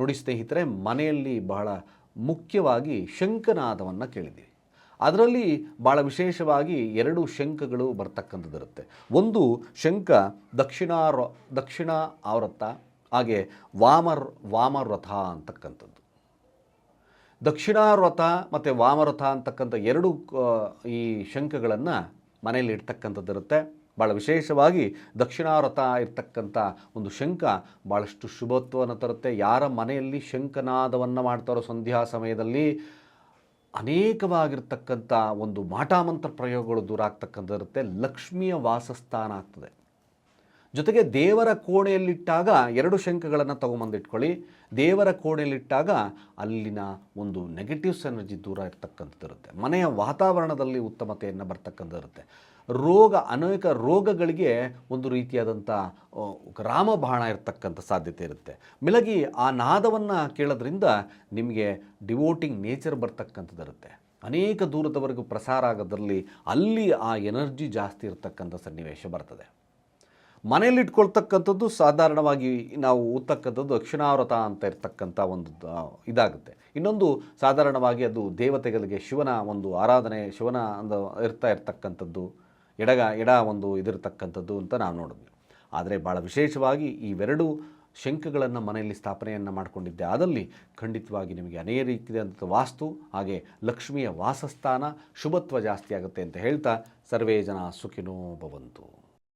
ನೋಡಿ ಸ್ನೇಹಿತರೆ, ಮನೆಯಲ್ಲಿ ಬಹಳ ಮುಖ್ಯವಾಗಿ ಶಂಕನಾದವನ್ನು ಕೇಳಿದ್ದೀವಿ. ಅದರಲ್ಲಿ ಭಾಳ ವಿಶೇಷವಾಗಿ ಎರಡು ಶಂಕಗಳು ಬರ್ತಕ್ಕಂಥದ್ದಿರುತ್ತೆ ಒಂದು ಶಂಕ ದಕ್ಷಿಣಾರ ದಕ್ಷಿಣ ಆವೃತ್ತ ಹಾಗೆ ವಾಮರ್, ವಾಮರಥ ಅಂತಕ್ಕಂಥದ್ದು. ದಕ್ಷಿಣಾರಥ ಮತ್ತು ವಾಮರಥ ಅಂತಕ್ಕಂಥ ಎರಡು ಈ ಶಂಕಗಳನ್ನು ಮನೆಯಲ್ಲಿ ಇರ್ತಕ್ಕಂಥದ್ದಿರುತ್ತೆ ಭಾಳ ವಿಶೇಷವಾಗಿ ದಕ್ಷಿಣಾರತ ಇರ್ತಕ್ಕಂಥ ಒಂದು ಶಂಖ ಭಾಳಷ್ಟು ಶುಭತ್ವವನ್ನು ತರುತ್ತೆ. ಯಾರ ಮನೆಯಲ್ಲಿ ಶಂಖನಾದವನ್ನು ಮಾಡ್ತಾರೋ ಸಂಧ್ಯಾ ಸಮಯದಲ್ಲಿ ಅನೇಕವಾಗಿರ್ತಕ್ಕಂಥ ಒಂದು ಮಾಟಾಮಂತ್ರ ಪ್ರಯೋಗಗಳು ದೂರ ಆಗ್ತಕ್ಕಂಥದ್ದಿರುತ್ತೆ. ಲಕ್ಷ್ಮಿಯ ವಾಸಸ್ಥಾನ ಆಗ್ತದೆ. ಜೊತೆಗೆ ದೇವರ ಕೋಣೆಯಲ್ಲಿಟ್ಟಾಗ ಎರಡು ಶಂಖಗಳನ್ನು ತಗೊಂಬಂದಿಟ್ಕೊಳ್ಳಿ. ದೇವರ ಕೋಣೆಯಲ್ಲಿಟ್ಟಾಗ ಅಲ್ಲಿನ ಒಂದು ನೆಗೆಟಿವ್ಸ್ ಎನರ್ಜಿ ದೂರ ಇರ್ತಕ್ಕಂಥದ್ದಿರುತ್ತೆ ಮನೆಯ ವಾತಾವರಣದಲ್ಲಿ ಉತ್ತಮತೆಯನ್ನು ಬರ್ತಕ್ಕಂಥದ್ದಿರುತ್ತೆ ರೋಗ, ಅನೇಕ ರೋಗಗಳಿಗೆ ಒಂದು ರೀತಿಯಾದಂಥ ರಾಮಬಾಣ ಇರತಕ್ಕಂಥ ಸಾಧ್ಯತೆ ಇರುತ್ತೆ. ಮಿಲಗಿ ಆ ನಾದವನ್ನು ಕೇಳೋದ್ರಿಂದ ನಿಮಗೆ ಡಿವೋಟಿಂಗ್ ನೇಚರ್ ಬರ್ತಕ್ಕಂಥದ್ದಿರುತ್ತೆ ಅನೇಕ ದೂರದವರೆಗೂ ಪ್ರಸಾರ ಆಗೋದ್ರಲ್ಲಿ ಅಲ್ಲಿ ಆ ಎನರ್ಜಿ ಜಾಸ್ತಿ ಇರತಕ್ಕಂಥ ಸನ್ನಿವೇಶ ಬರ್ತದೆ. ಮನೆಯಲ್ಲಿ ಇಟ್ಕೊಳ್ತಕ್ಕಂಥದ್ದು ಸಾಧಾರಣವಾಗಿ ನಾವು ಊದ್ತಕ್ಕಂಥದ್ದು ದಕ್ಷಿಣಾವ್ರತ ಅಂತ ಇರ್ತಕ್ಕಂಥ ಒಂದು ಇದಾಗುತ್ತೆ. ಇನ್ನೊಂದು ಸಾಧಾರಣವಾಗಿ ಅದು ದೇವತೆಗಳಿಗೆ ಶಿವನ ಒಂದು ಆರಾಧನೆ, ಶಿವನ ಒಂದು ಇರ್ತಾ ಇರ್ತಕ್ಕಂಥದ್ದು, ಎಡಗ, ಎಡ ಒಂದು ಇದಿರ್ತಕ್ಕಂಥದ್ದು ಅಂತ ನಾವು ನೋಡಿದ್ವಿ. ಆದರೆ ಭಾಳ ವಿಶೇಷವಾಗಿ ಇವೆರಡು ಶಂಖಗಳನ್ನು ಮನೆಯಲ್ಲಿ ಸ್ಥಾಪನೆಯನ್ನು ಮಾಡಿಕೊಂಡಿದ್ದೆ. ಆದಲ್ಲಿ ಖಂಡಿತವಾಗಿ ನಿಮಗೆ ಅನೇಕ ರೀತಿಯಾದಂಥ ವಾಸ್ತು, ಹಾಗೆ ಲಕ್ಷ್ಮಿಯ ವಾಸಸ್ಥಾನ ಶುಭತ್ವ ಜಾಸ್ತಿ ಆಗುತ್ತೆ ಅಂತ ಹೇಳ್ತಾ ಸರ್ವೇ ಜನ ಸುಖಿನೋ ಭವಂತು.